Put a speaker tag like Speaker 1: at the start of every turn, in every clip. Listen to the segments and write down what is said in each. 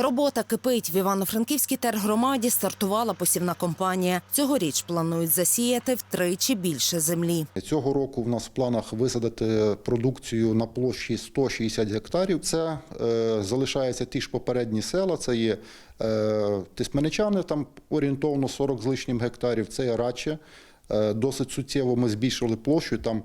Speaker 1: Робота кипить. В Івано-Франківській тергромаді стартувала посівна компанія. Цьогоріч планують засіяти втричі більше землі.
Speaker 2: Цього року в нас в планах висадити продукцію на площі 160 гектарів. Це е, залишаються ті ж попередні села. Це є е, Тисменичани, там орієнтовно 40 з лишнім гектарів. Це є Раче. Е, досить суттєво ми збільшили площу. Там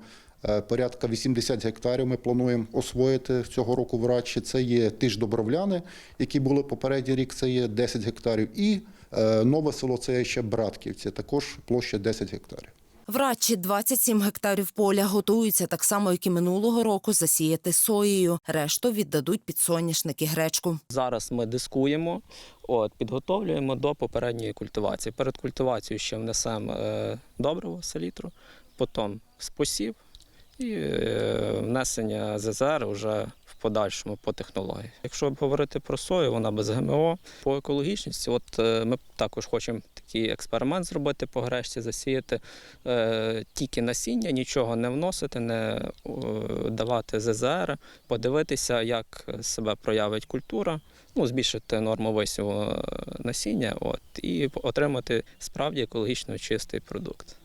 Speaker 2: порядка 80 гектарів ми плануємо освоїти цього року в Рачі. Це є ті ж Добровляни, які були попередній рік. Це є 10 гектарів. І е, нове село це є ще Братківці. Також площа 10 гектарів.
Speaker 1: В Радчі 27 гектарів поля готуються так само, як і минулого року, засіяти соєю. Решту віддадуть під соняшники гречку.
Speaker 3: Зараз ми дискуємо, от, підготовлюємо до попередньої культивації. Перед культивацією ще внесемо е, добриво, селітру, потім спосіб і е, внесення ЗЗР вже в подальшому по технології. Якщо говорити про сою, вона без ГМО. По екологічності, от е, ми також хочемо такий експеримент зробити по гречці, засіяти е, тільки насіння, нічого не вносити, не давати ЗЗР, подивитися, як себе проявить культура, ну, збільшити норму висіву насіння от, і отримати справді екологічно чистий продукт.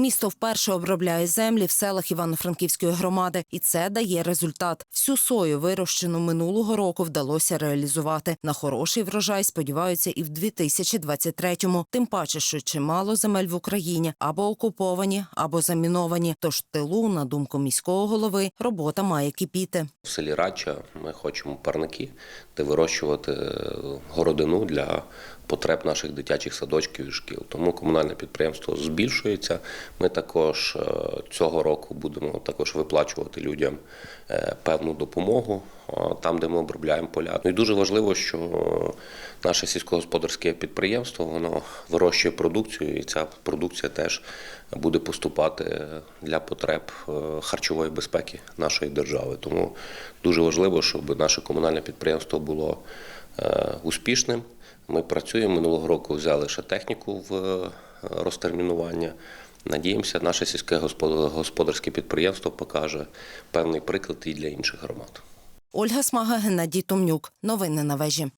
Speaker 1: Місто вперше обробляє землі в селах Івано-Франківської громади, і це дає результат. Всю сою, вирощену минулого року, вдалося реалізувати. На хороший врожай сподіваються і в 2023-му. Тим паче, що чимало земель в Україні або окуповані, або заміновані. Тож тилу, на думку міського голови, робота має кипіти.
Speaker 4: В селі Радча ми хочемо парники, де вирощувати е, городину для потреб наших дитячих садочків і шкіл. Тому комунальне підприємство збільшується. Ми також е, цього року будемо також виплачувати людям е, певну допомогу е, там, де ми обробляємо поля. Ну і дуже важливо, що наше сільськогосподарське підприємство воно вирощує продукцію, і ця продукція теж буде поступати для потреб харчової безпеки нашої держави. Тому дуже важливо, щоб наше комунальне підприємство було успішним. Ми працюємо минулого року, взяли ще техніку в розтермінування. Надіємося, наше сільське господарське підприємство покаже певний приклад і для інших громад.
Speaker 1: Ольга Смага, Геннадій Томнюк. Новини на вежі.